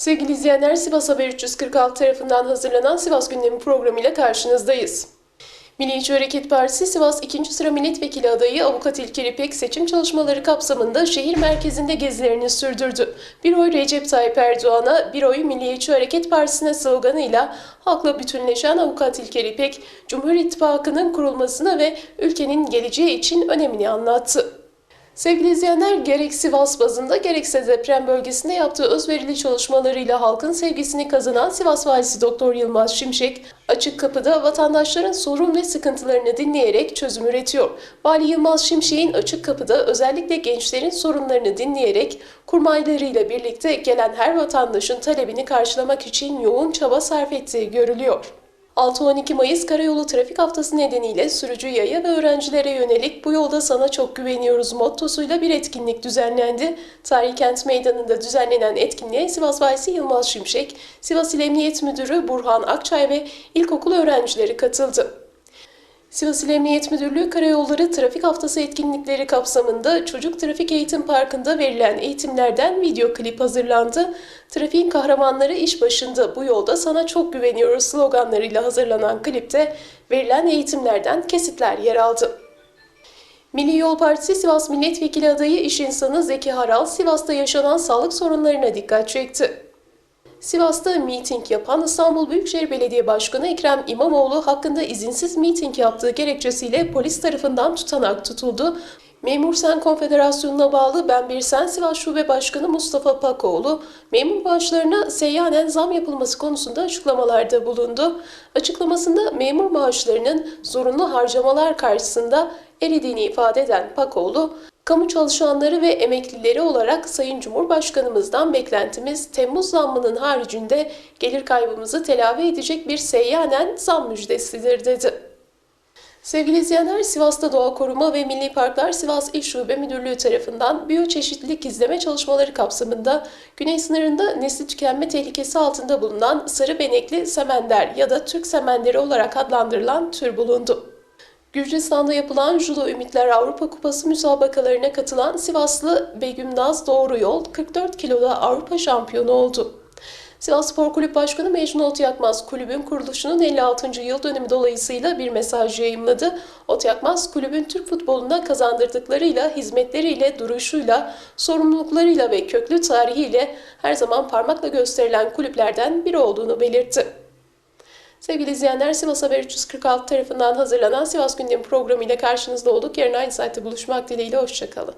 Sevgili izleyenler Sivas Haber 346 tarafından hazırlanan Sivas Gündemi programıyla karşınızdayız. Milliyetçi Hareket Partisi Sivas 2. sıra milletvekili adayı Avukat İlker İpek seçim çalışmaları kapsamında şehir merkezinde gezilerini sürdürdü. Bir oy Recep Tayyip Erdoğan'a, bir oy Milliyetçi Hareket Partisi'ne sloganıyla halkla bütünleşen Avukat İlker İpek, Cumhur İttifakı'nın kurulmasına ve ülkenin geleceği için önemini anlattı. Sevgili izleyenler, gerek Sivas bazında gerekse deprem bölgesinde yaptığı özverili çalışmalarıyla halkın sevgisini kazanan Sivas Valisi Doktor Yılmaz Şimşek, açık kapıda vatandaşların sorun ve sıkıntılarını dinleyerek çözüm üretiyor. Vali Yılmaz Şimşek'in açık kapıda özellikle gençlerin sorunlarını dinleyerek kurmaylarıyla birlikte gelen her vatandaşın talebini karşılamak için yoğun çaba sarf ettiği görülüyor. 6-12 Mayıs Karayolu Trafik Haftası nedeniyle sürücü yaya ve öğrencilere yönelik bu yolda sana çok güveniyoruz mottosuyla bir etkinlik düzenlendi. Tarihi Kent Meydanı'nda düzenlenen etkinliğe Sivas Valisi Yılmaz Şimşek, Sivas İl Emniyet Müdürü Burhan Akçay ve ilkokul öğrencileri katıldı. Sivas İl Emniyet Müdürlüğü Karayolları Trafik Haftası etkinlikleri kapsamında Çocuk Trafik Eğitim Parkı'nda verilen eğitimlerden video klip hazırlandı. Trafiğin kahramanları iş başında bu yolda sana çok güveniyoruz sloganlarıyla hazırlanan klipte verilen eğitimlerden kesitler yer aldı. Milli Yol Partisi Sivas Milletvekili adayı iş insanı Zeki Haral, Sivas'ta yaşanan sağlık sorunlarına dikkat çekti. Sivas'ta miting yapan İstanbul Büyükşehir Belediye Başkanı Ekrem İmamoğlu hakkında izinsiz miting yaptığı gerekçesiyle polis tarafından tutanak tutuldu. Memur Sen Konfederasyonu'na bağlı Ben Bir Sen Sivas Şube Başkanı Mustafa Pakoğlu, memur maaşlarına seyyanen zam yapılması konusunda açıklamalarda bulundu. Açıklamasında memur maaşlarının zorunlu harcamalar karşısında eridiğini ifade eden Pakoğlu, Kamu çalışanları ve emeklileri olarak Sayın Cumhurbaşkanımızdan beklentimiz Temmuz zammının haricinde gelir kaybımızı telafi edecek bir seyyanen zam müjdesidir dedi. Sevgili izleyenler, Sivas'ta Doğa Koruma ve Milli Parklar Sivas İl Şube Müdürlüğü tarafından biyoçeşitlilik izleme çalışmaları kapsamında güney sınırında nesli tükenme tehlikesi altında bulunan sarı benekli semender ya da Türk semenderi olarak adlandırılan tür bulundu. Gürcistan'da yapılan Judo Ümitler Avrupa Kupası müsabakalarına katılan Sivaslı Begüm Naz Doğru Yol 44 kiloda Avrupa şampiyonu oldu. Sivas Spor Kulüp Başkanı Mecnun Otyakmaz kulübün kuruluşunun 56. yıl dönümü dolayısıyla bir mesaj yayımladı. Otyakmaz kulübün Türk futboluna kazandırdıklarıyla, hizmetleriyle, duruşuyla, sorumluluklarıyla ve köklü tarihiyle her zaman parmakla gösterilen kulüplerden biri olduğunu belirtti. Sevgili izleyenler Sivas Haber 346 tarafından hazırlanan Sivas Gündemi programı ile karşınızda olduk. Yarın aynı saatte buluşmak dileğiyle hoşçakalın.